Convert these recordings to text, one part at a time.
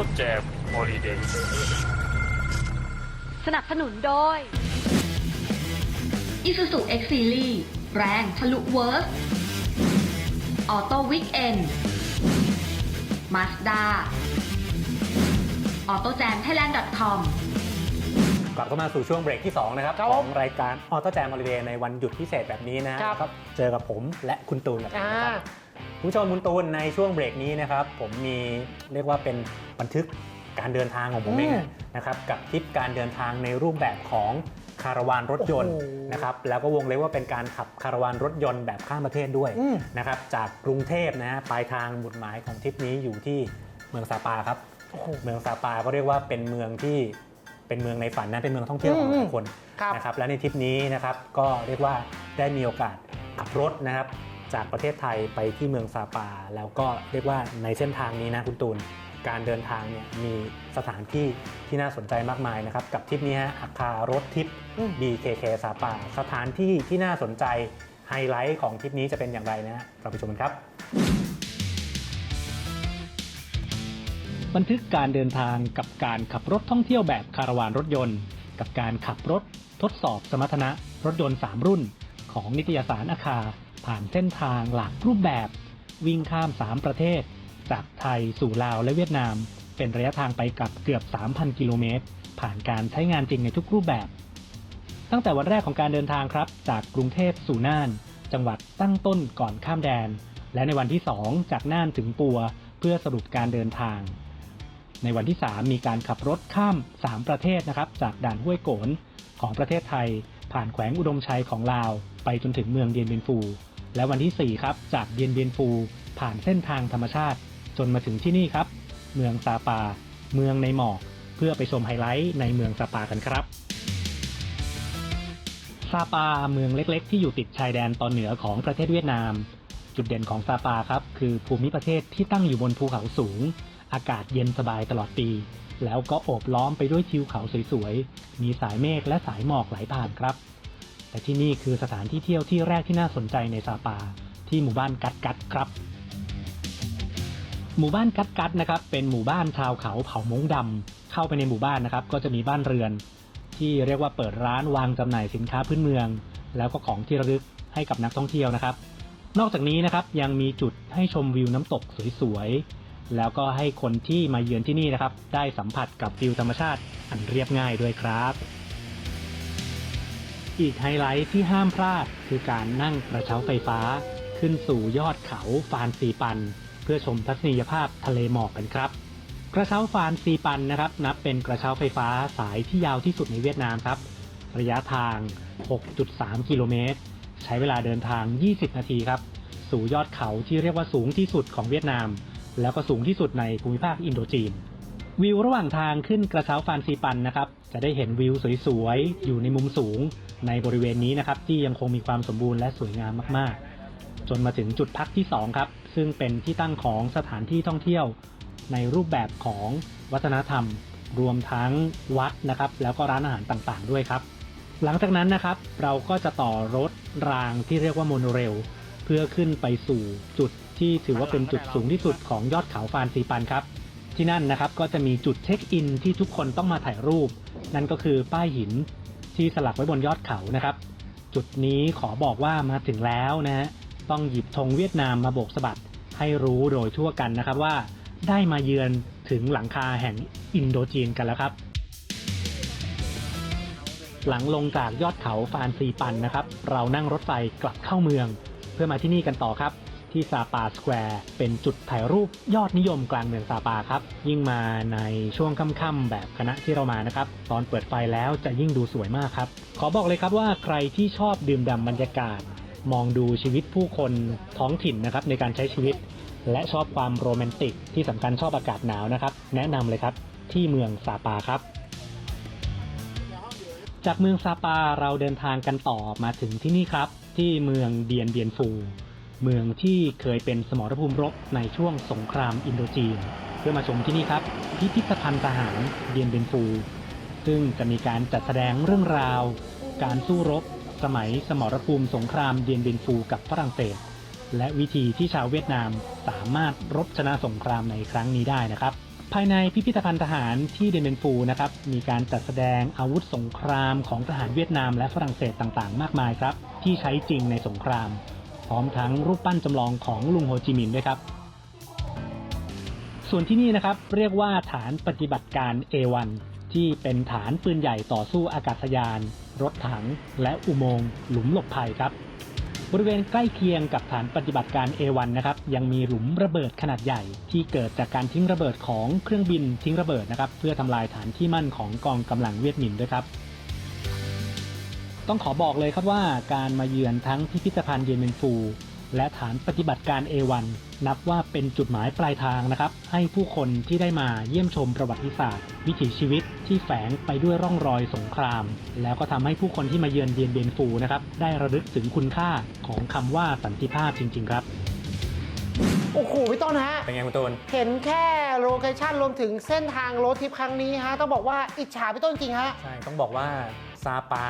ต้แจมฮอลิเดย์สนับสนุนโดย Isuzu X Series แรงทะลุเวิร์สออโต้วิกเอนมาสด้าออโต้แจม thailand.com กลับเข้ามาสู่ช่วงเบรกที่ 2 นะครับ ครับขผอมงรายการออโต้แจมฮอลิเดย์ในวันหยุดพิเศษแบบนี้นะฮะครับก็เจอกับผมและคุณตูนกับผมอ่านะครับ คุณผู้ชมคุณตูนในช่วงเบรกนี้นะครับ ผมมีเรียกว่าเป็นบันทึกการเดินทางของผมเองนะครับกับทริปการเดินทางในรูปแบบของคาราวานรถยนต์โอ้โหนะครับแล้วก็วงเล็บว่าเป็นการขับคาราวานรถยนต์แบบข้ามประเทศด้วยอืมนะครับจากกรุงเทพนะฮะปลายทางหมุดหมายของทริปนี้อยู่ที่เมืองซาปาครับโอ้โหเมืองซาปาก็เรียกว่าเป็นเมืองที่เป็นเมืองในฝันนะเป็นเมืองท่องเที่ยวของหลายคนครับนะครับและในทริปนี้นะครับก็เรียกว่าได้มีโอกาสขับรถนะครับ จากประเทศไทยไปที่เมืองซาปา แล้วก็เรียกว่าในเส้นทางนี้นะคุณตูน การเดินทางเนี่ยมีสถานที่ที่น่าสนใจมากมายนะครับ กับทริปนี้ฮะอาคารถทริปอืม BKK ซาปา สถานที่ที่น่าสนใจไฮไลท์ของทริปนี้จะเป็นอย่างไรนะฮะเราไปชมกันครับ บันทึกการเดินทางกับการขับรถท่องเที่ยวแบบคาราวานรถยนต์ กับการขับรถทดสอบสมรรถนะรถยนต์ 3 รุ่น ของนิตยสารอาคา ผ่านเส้นทางหลากรูปแบบ วิ่งข้าม 3 ประเทศ จากไทยสู่ลาวและเวียดนาม เป็นระยะทางไปกลับเกือบ 3,000 กิโลเมตร ผ่านการใช้งานจริงในทุกรูปแบบ ตั้งแต่วันแรกของการเดินทางครับ จากกรุงเทพสู่น่าน จังหวัดตั้งต้นก่อนข้ามแดน และในวันที่ 2 จากน่านถึงปัว เพื่อสรุปการเดินทาง ในวันที่ 3 มีการขับรถข้าม 3 ประเทศนะครับ จากด่านห้วยโกนของประเทศไทย ผ่านแขวงอุดมชัยของลาว ไปจนถึงเมืองเดียนเบียนฟู และวันที่ 4 ครับ จากเดียนเบียนฟู ผ่านเส้นทางธรรมชาติ จนมาถึงที่นี่ครับ เมืองซาปา เมืองในหมอก เพื่อไปชมไฮไลท์ในเมืองซาปากันครับซาปาเมืองเล็ก ๆ ที่อยู่ติดชายแดนตอนเหนือของประเทศเวียดนาม จุดเด่นของซาปาครับ คือภูมิประเทศที่ตั้งอยู่บนภูเขาสูง อากาศเย็นสบายตลอดปี แล้วก็โอบล้อมไปด้วยทิวเขาสวยๆ มีสายเมฆและสายหมอกไหลผ่านครับ แต่ที่นี่คือสถานที่เที่ยวที่แรกที่น่าสนใจในซาปา ที่หมู่บ้านกัดกัดครับ หมู่บ้านกัดกัดนะครับเป็นหมู่บ้านชาวเขาเผ่ามงดำเข้าไปในหมู่บ้านนะครับ ก็จะมีบ้านเรือน ที่เรียกว่าเปิดร้านวางจำหน่ายสินค้าพื้นเมือง แล้วก็ของที่ระลึกให้กับนักท่องเที่ยวนะครับ นอกจากนี้นะครับยังมีจุดให้ชมวิวน้ำตกสวยๆแล้วก็ให้คนที่มาเยือนที่นี่นะครับ ได้สัมผัสกับวิวธรรมชาติอันเรียบง่ายด้วยครับ อีกไฮไลท์ที่ห้ามพลาดคือการนั่งกระเช้าไฟฟ้า ขึ้นสู่ยอดเขาฟานซีปัน เพื่อชมทัศนียภาพทะเลหมอกกันครับ กระเช้าฟานซีปันนะครับ นับเป็นกระเช้าไฟฟ้าสายที่ยาวที่สุดในเวียดนามครับ ระยะทาง 6.3 กิโลเมตร ใช้เวลาเดินทาง 20 นาทีครับ สู่ยอดเขาที่เรียกว่าสูงที่สุดของเวียดนาม แล้วก็สูงที่สุดในภูมิภาคอินโดจีน วิวระหว่างทางขึ้นกระเช้าฟานซีปันนะครับ จะได้เห็นวิวสวยๆ อยู่ในมุมสูงในบริเวณนี้นะครับ ที่ยังคงมีความสมบูรณ์และสวยงามมากๆ จนมาถึงจุดพักที่ 2 ครับ ซึ่งเป็นที่ตั้งของสถานที่ท่องเที่ยวในรูปแบบของวัฒนธรรม รวมทั้งวัดนะครับ แล้วก็ร้านอาหารต่างๆ ด้วยครับ หลังจากนั้นนะครับ เราก็จะต่อรถรางที่เรียกว่าโมโนเรลเพื่อขึ้นไปสู่จุดที่ถือว่าเป็นจุดสูงที่สุดของยอดเขาฟานซีปันครับ ที่นั่นนะครับก็จะมีจุดเช็คอินที่ทุกคนต้องมาถ่ายรูป นั่นก็คือป้ายหินที่สลักไว้บนยอดเขานะครับ จุดนี้ขอบอกว่ามาถึงแล้วนะฮะต้องหยิบธงเวียดนามมาโบกสะบัดให้รู้โดยทั่วกันนะครับว่าได้มาเยือนถึงหลังคาแห่งอินโดจีนกันแล้วครับ หลังลงจากยอดเขาฟานซีปันนะครับ เรานั่งรถไฟกลับเข้าเมือง เพื่อมาที่นี่กันต่อครับ ที่ซาปาสแควร์เป็นจุดถ่ายรูปยอดนิยมกลางเมืองซาปาครับ ยิ่งมาในช่วงค่ำๆแบบคณะที่เรามานะครับ ตอนเปิดไฟแล้วจะยิ่งดูสวยมากครับ ขอบอกเลยครับว่าใครที่ชอบดื่มด่ำบรรยากาศ มองดูชีวิตผู้คนท้องถิ่นนะครับในการใช้ชีวิต และชอบความโรแมนติก ที่สำคัญชอบอากาศหนาวนะครับ แนะนำเลยครับที่เมืองซาปาครับจากเมืองซาปาเราเดินทางกันต่อมาถึงที่นี่ครับ ที่เมืองเดียนเบียนฟู เมืองที่เคยเป็นสมรภูมิรบในช่วงสงครามอินโดจีน เพื่อมาชมที่นี่ครับ พิพิธภัณฑ์ทหารเดียนเบนฟู ซึ่งจะมีการจัดแสดงเรื่องราว การสู้รบ สมัยสมรภูมิสงครามเดียนเบนฟูกับฝรั่งเศส และวิธีที่ชาวเวียดนามสามารถรบชนะสงครามในครั้งนี้ได้นะครับ ภายในพิพิธภัณฑ์ทหารที่เดนเบนฟูนะครับมีการจัดแสดงอาวุธสงครามของทหารเวียดนามและฝรั่งเศสต่างๆ มากมายครับที่ใช้จริงในสงคราม ร้อมทั้งรูปปั้นจำลองของลุงโฮจิมินห์ด้วยครับ ส่วนที่นี่นะครับเรียกว่าฐานปฏิบัติการ A1 ที่เป็นฐานปืนใหญ่ต่อสู้อากาศยาน รถถัง และอุโมงค์หลุมหลบภัยครับ บริเวณใกล้เคียงกับฐานปฏิบัติการ A1 นะครับยังมีหลุมระเบิดขนาดใหญ่ที่เกิดจากการทิ้งระเบิดของเครื่องบินทิ้งระเบิดนะครับเพื่อทำลายฐานที่มั่นของกองกำลังเวียดมินด้วยครับ ต้องขอบอกเลยครับว่าการมาเยือนทั้งพิพิธภัณฑ์เยนเมนฟู และฐานปฏิบัติการ A1 นับว่าเป็นจุดหมายปลายทางนะครับ ให้ผู้คนที่ได้มาเยี่ยมชมประวัติศาสตร์ วิถีชีวิตที่แฝงไปด้วยร่องรอยสงคราม แล้วก็ทำให้ผู้คนที่มาเยือนเดียนเบนฟูนะครับได้ระลึกถึงคุณค่าของคำว่าสันติภาพจริง ๆ ครับโอ้โหพี่ต้นฮะ เป็นไงคุณตูน เห็นแค่โลเคชั่นรวมถึงเส้นทางรถทริปครั้งนี้ฮะ ต้องบอกว่าอิจฉาพี่ต้นจริงฮะ ใช่ ต้องบอกว่าซาปา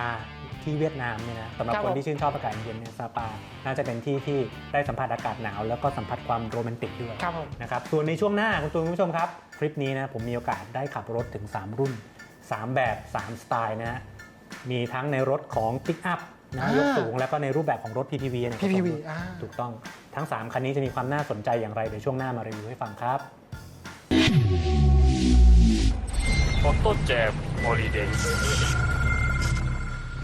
ที่เวียดนามเนี่ยนะสำหรับคนที่ชื่นชอบอากาศเย็นเนี่ยซาปา น่าจะเป็นที่ที่ได้สัมผัสอากาศหนาว แล้วก็สัมผัสความโรแมนติกด้วยนะครับส่วนในช่วงหน้าคุณตูนคุณผู้ชมครับ คลิปนี้นะผมมีโอกาสได้ขับรถถึง 3 รุ่น 3 แบบ 3 สไตล์นะฮะมีทั้งในรถของปิกอัพนะยกสูงแล้วก็ในรูปแบบของรถ PPV นะ PPV อ่า ถูกต้องทั้ง 3 คันนี้จะมีความน่าสนใจอย่างไรเดี๋ยวช่วงหน้ามารีวิวให้ฟังครับ ฟอโต้แจมฮอลิเดน